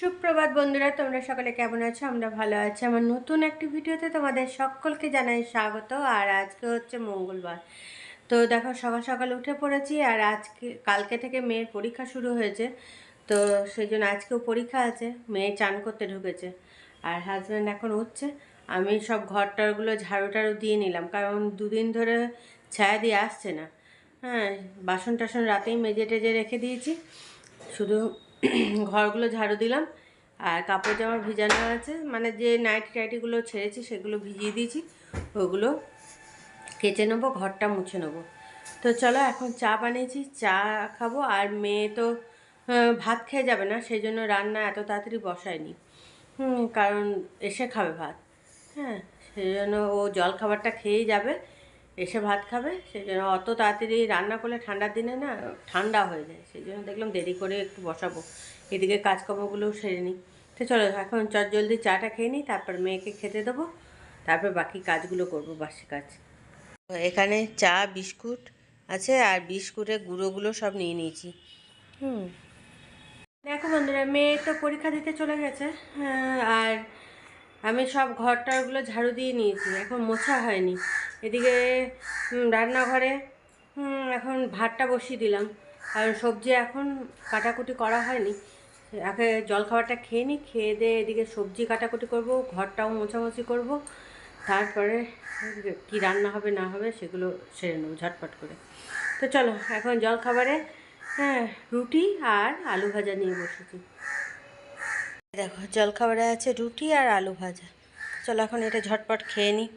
সুপ্রভাত বন্ধুরা, তোমরা সকলে কেমন আছো? আমরা ভালো আছি। আমার নতুন একটি ভিডিওতে তোমাদের সকলকে জানাই স্বাগত, আর আজকে হচ্ছে মঙ্গলবার। তো দেখো, সকাল সকাল উঠে পড়েছি, আর আজকে, কালকে থেকে মেয়ের পরীক্ষা শুরু হয়েছে। তো সেই জন্য আজকেও পরীক্ষা আছে, মেয়ে চান করতে ঢুকেছে, আর হাজব্যান্ড এখন উঠছে। আমি সব ঘর টরগুলো ঝাড়ু টাড়ু দিয়ে নিলাম, কারণ দুদিন ধরে ছায়া দিয়ে আসছে না। হ্যাঁ বাসন টাসন রাতেই মেজে টেজে রেখে দিয়েছি। শুধু ঘরগুলো ঝাড়ু দিলাম, আর কাপড় জামা ভিজানো আছে। মানে যে নাইটি টাইটিগুলো ছেড়েছি, সেগুলো ভিজিয়ে দিয়েছি, ওগুলো কেচে নেব, ঘরটা মুছে নেব। তো চলো এখন চা বানিয়েছি, চা খাব, আর মেয়ে তো ভাত খেয়ে যাবে না, সেই জন্য রান্না এত তাড়াতাড়ি বসায়নি। কারণ এসে খাবে ভাত। হ্যাঁ সেই জন্য ও জল খাবারটা খেয়েই যাবে। এসে ভাত খাবে সেই জন্য অত তাড়াতাড়ি রান্না করলে ঠান্ডার দিনে না ঠান্ডা হয়ে যায় সেই জন্য দেখলাম দেরি করে একটু বসাবো। এদিকে কাজকর্মগুলোও সেরে নিই। তো চলো এখন চট জলদি চাটা খেয়ে নিই তারপর মেয়েকে খেতে দেবো তারপর বাকি কাজগুলো করব বাসি কাজ। এখানে চা বিস্কুট আছে আর বিস্কুটের গুঁড়োগুলো সব নিয়ে নিয়েছি। হুম। দেখো বন্ধুরা মেয়ে তো পরীক্ষা দিতে চলে গেছে হ্যাঁ, আর আমি সব ঘর টরগুলো ঝাড়ু দিয়ে নিয়েছি, এখন মোছা হয়নি। এদিকে রান্নাঘরে এখন ভাতটা বসিয়ে দিলাম। আর সবজি এখন কাটাকুটি করা হয়নি। আগে জলখাবারটা খেয়ে নিই, খেয়ে দিয়ে এদিকে সবজি কাটাকুটি করব, ঘরটাও মোছামুছি করব। তারপরে কি রান্না হবে, না হবে, সেগুলো সেরে নেব ঝটপট করে। তো চলো, এখন জলখাবারে হ্যাঁ রুটি আর আলু ভাজা নিয়ে বসেছি। দেখো, জলখাবারে আছে রুটি আর আলু ভাজা। চলো এখন এটা ঝটপট খেয়ে নিই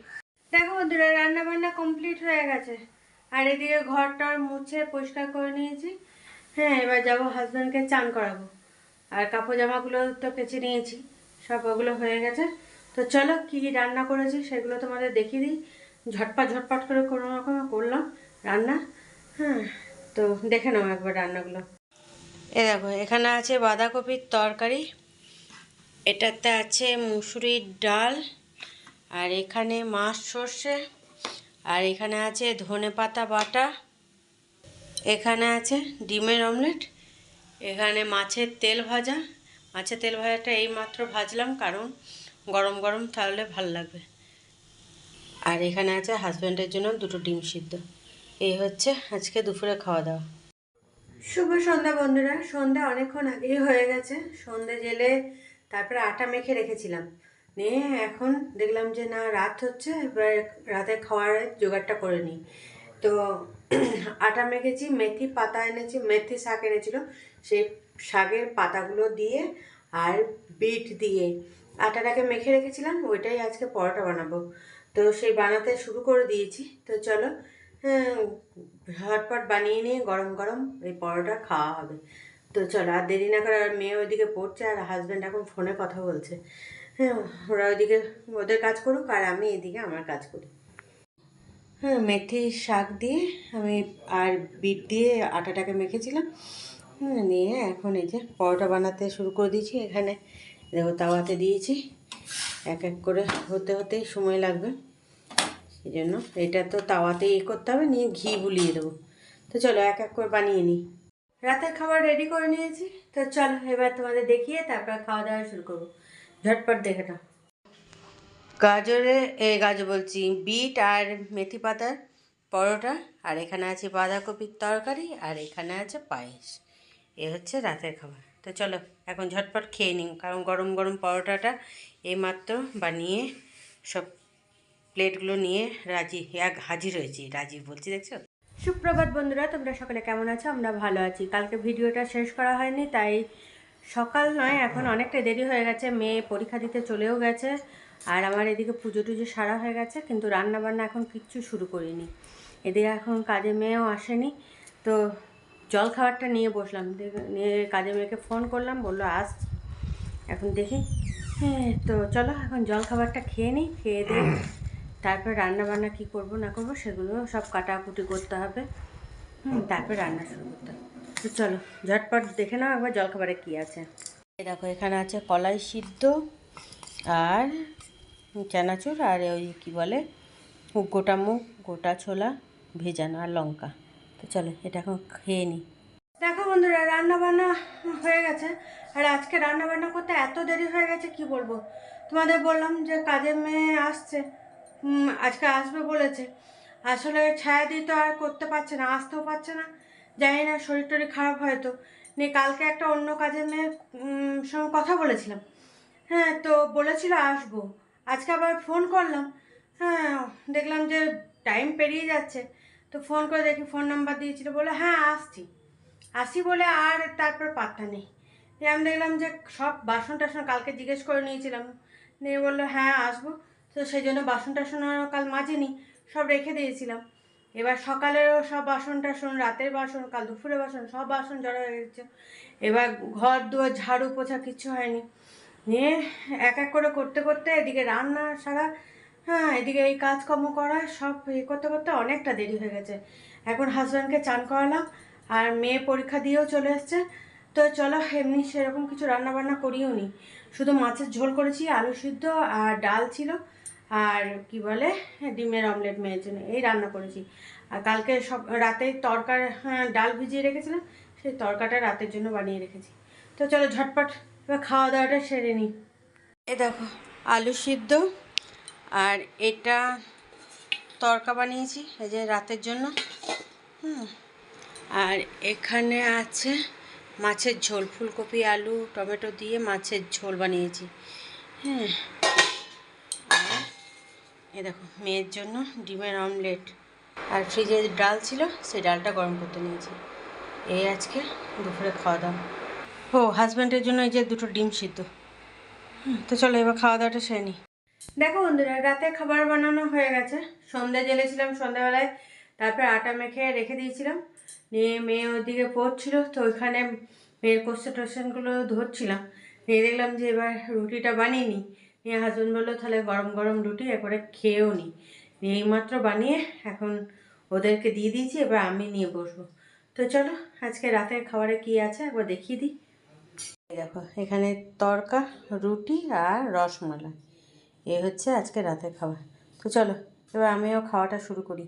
দেখো বন্ধুরা রান্না বান্না কমপ্লিট হয়ে গেছে। আর এদিকে ঘরটার মুছে পরিষ্কার করে নিয়েছি। হ্যাঁ এবার যাব হাজব্যান্ডকে চান করাবো। আর কাপড় জামাগুলো তো কেচে নিয়েছি, সব ওগুলো হয়ে গেছে। তো চলো, কী কী রান্না করেছি সেগুলো তোমাদের দেখিয়ে দিই। ঝটপট ঝটপট করে কোনো রকম করলাম রান্না। হ্যাঁ তো দেখে নাও একবার রান্নাগুলো। এ দেখো, এখানে আছে বাঁধাকপির তরকারি এটাতে আছে মুসুরির ডাল, আর এখানে মাছ সর্ষে, আর এখানে আছে ধনে পাতা বাটা, এখানে আছে ডিমের অমলেট, এখানে মাছের তেল ভাজা। মাছের তেল ভাজাটা এই মাত্র ভাজলাম কারণ গরম গরম তাহলে ভালো লাগবে। আর এখানে আছে হাজব্যান্ডের জন্য দুটো ডিম সিদ্ধ। এই হচ্ছে আজকে দুপুরে খাওয়া দাওয়া। শুভ সন্ধ্যা বন্ধুরা। সন্ধ্যা অনেকক্ষণ আগেই হয়ে গেছে। সন্ধ্যে জেলে তারপরে আটা মেখে রেখেছিলাম। নিয়ে এখন দেখলাম যে না রাত হচ্ছে এবার রাতে খাওয়ার জোগাড়টা করে নিই। তো আটা মেখেছি মেথি পাতা এনেছি মেথি শাক এনেছিল। সেই শাকের পাতাগুলো দিয়ে আর বিট দিয়ে আটাটাকে মেখে রেখেছিলাম ওইটাই আজকে পরোটা বানাবো। তো সেই বানাতে শুরু করে দিয়েছি। তো চলো হ্যাঁ, ঝটপট বানিয়ে নিয়ে গরম গরম এই পরোটা খাওয়া হবে। তো চলো, আর দেরি না করে আর মেয়ে ওইদিকে পড়ছে আর হাজব্যান্ড এখন ফোনে কথা বলছে। হ্যাঁ ওরা ওইদিকে ওদের কাজ করুক আর আমি এদিকে আমার কাজ করি। হ্যাঁ মেথি শাক দিয়ে আমি আর বিট দিয়ে আটাটাকে মেখেছিলাম। হ্যাঁ নিয়ে এখন এই যে পরোটা বানাতে শুরু করে দিয়েছি এখানে। দেখো তাওয়াতে দিয়েছি। এক এক করে হতে হতেই সময় লাগবে। এই জন্য এটা তো তাওয়াতে ইয়ে করতে হবে, নিয়ে ঘি বুলিয়ে দেবো। তো চলো, এক এক করে বানিয়ে নিই। রাতের খাবার রেডি করে নিয়েছি। তো চলো, এবার তোমাদের দেখিয়ে তারপর খাওয়া দাওয়া শুরু করব। ঝটপট দেখে নাও। গাজরে, এ, গাজর বলছি, বিট আর মেথি পাতার পরোটা, আর এখানে আছে বাঁধাকপির তরকারি, আর এখানে আছে পায়েস। এ হচ্ছে রাতের খাবার। তো চলো, এখন ঝটপট খেয়ে নিন কারণ গরম গরম পরোটাটা এইমাত্র বানিয়ে সব প্লেটগুলো নিয়ে রাজি এক হাজির হয়েছি। রাজি বলছি, দেখছ? সুপ্রভাত বন্ধুরা, তোমরা সকলে কেমন আছো? আমরা ভালো আছি। কালকে ভিডিওটা শেষ করা হয়নি, তাই সকাল নয়, এখন অনেকটা দেরি হয়ে গেছে। মেয়ে পরীক্ষা দিতে চলেও গেছে, আর আমার এদিকে পুজো টুজো সারা হয়ে গেছে, কিন্তু রান্না বান্না এখন কিচ্ছু শুরু করিনি। এদিকে এখন কাজে মেয়েও আসেনি, তো জল খাবারটা নিয়ে বসলাম। নিয়ে কাজে মেয়েকে ফোন করলাম, বলল আসছি এখন দেখি। হ্যাঁ তো চলো, এখন জল খাবারটা খেয়ে নিই, খেয়ে দিয়ে তারপর রান্না বান্না কী করব না করব সেগুলো সব কাটাকুটি করতে হবে। হুম, তারপর রান্না শুরু করতে হবে। তো চলো, ঝটপট দেখে নাও একবার জলখাবারে কী আছে। দেখো, এখানে আছে কলাই সিদ্ধ আর চানাচুর আর ওই কী বলে, গোটা মুগ, গোটা ছোলা, ভেজানো আর লঙ্কা। তো চলো, এটা এখন খেয়ে নিই দেখো বন্ধুরা রান্না বান্না হয়ে গেছে। আর আজকে রান্না বান্না করতে এত দেরি হয়ে গেছে, কি বলব? তোমাদের বললাম যে কাজের মেয়ে আসছে। আজকে আসবে বলেছে। আসলে ছায়া দিয়ে তো আর করতে পারছে না, আসতেও পারছে না। জানি না শরীর টরীর খারাপ হয়তো। নিয়ে কালকে একটা অন্য কাজের মেয়ের সঙ্গে কথা বলেছিলাম। হ্যাঁ তো বলেছিল আসব। আজকে আবার ফোন করলাম। হ্যাঁ দেখলাম যে টাইম পেরিয়ে যাচ্ছে। তো ফোন করে দেখি ফোন নাম্বার দিয়েছিল বলে হ্যাঁ আসছি। আসি বলে আর তারপর পাত্তা নেই। আমি দেখলাম যে সব বাসন টাসন কালকে জিজ্ঞেস করে নিয়েছিলাম। নিয়ে বলল হ্যাঁ আসব। তো সেই জন্য বাসন টাসন কাল মাজিনি, সব রেখে দিয়েছিলাম। এবার সকালেরও সব বাসন টাসন রাতের বাসন, কাল দুপুরের বাসন, সব বাসন জড়া হয়ে গেছে। এবার ঘর দুয়ার, ঝাড়ু পোছা কিচ্ছু হয়নি। নিয়ে এক এক করে করতে করতে এদিকে রান্না সারা হ্যাঁ এদিকে এই কাজকর্ম করা, সব ইয়ে করতে করতে অনেকটা দেরি হয়ে গেছে। এখন হাজব্যান্ডকে চান করালাম, আর মেয়ে পরীক্ষা দিয়েও চলে এসছে। তো চলো এমনি সেরকম কিছু রান্না বান্না করিও নি। শুধু মাছের ঝোল করেছি, আলু সিদ্ধ আর ডাল ছিল। আর কি বলে ডিমের অমলেট মেয়ের জন্য এই রান্না করেছি। আর কালকে সব রাতে তরকার হ্যাঁ, ডাল ভিজিয়ে রেখেছিলাম সেই তরকাটা রাতের জন্য বানিয়ে রেখেছি। তো চলো ঝটপট এবার খাওয়া দাওয়াটা সেরে নিই। এ দেখো আলু সিদ্ধ আর এটা তরকা বানিয়েছি এই যে রাতের জন্য। হুম আর এখানে আছে মাছের ঝোল ফুলকপি আলু টমেটো দিয়ে মাছের ঝোল বানিয়েছি। হ্যাঁ এ দেখো, মেয়ের জন্য ডিমের অমলেট। আর ফ্রিজে ডাল ছিল, সেই ডালটা গরম করতে নিয়েছি। এই আজকে দুপুরে খাওয়া দাওয়া। ও হাজব্যান্ডের জন্য এই যে দুটো ডিম সিদ্ধ। তো চলো এবার খাওয়া দাওয়াটা সেরে নিই। দেখো বন্ধুরা, রাতে খাবার বানানো হয়ে গেছে। সন্ধ্যা জেলেছিলাম সন্ধ্যাবেলায় তারপর আটা মেখে রেখে দিয়েছিলাম। নিয়ে মেয়ে ওদিকে পড়ছিল, তো ওইখানে মেয়ের কোশ্চেন টোশ্চেনগুলো ধরছিলাম। নিয়ে দেখলাম যে এবার রুটিটা বানিয়ে নিই। নিয়ে হাজব্যান্ড বলল, তাহলে গরম গরম রুটি একবারে খেয়েও নিই এইমাত্র বানিয়ে এখন ওদেরকে দিয়ে দিয়েছি, এবার আমি নিয়ে বসবো। তো চলো, আজকে রাতের খাবারে কি আছে একবার দেখিয়ে দিই। এই দেখো, এখানে তরকা, রুটি আর রসমালাই। এ হচ্ছে আজকে রাতের খাবার। তো চলো, এবার আমিও খাওয়াটা শুরু করি।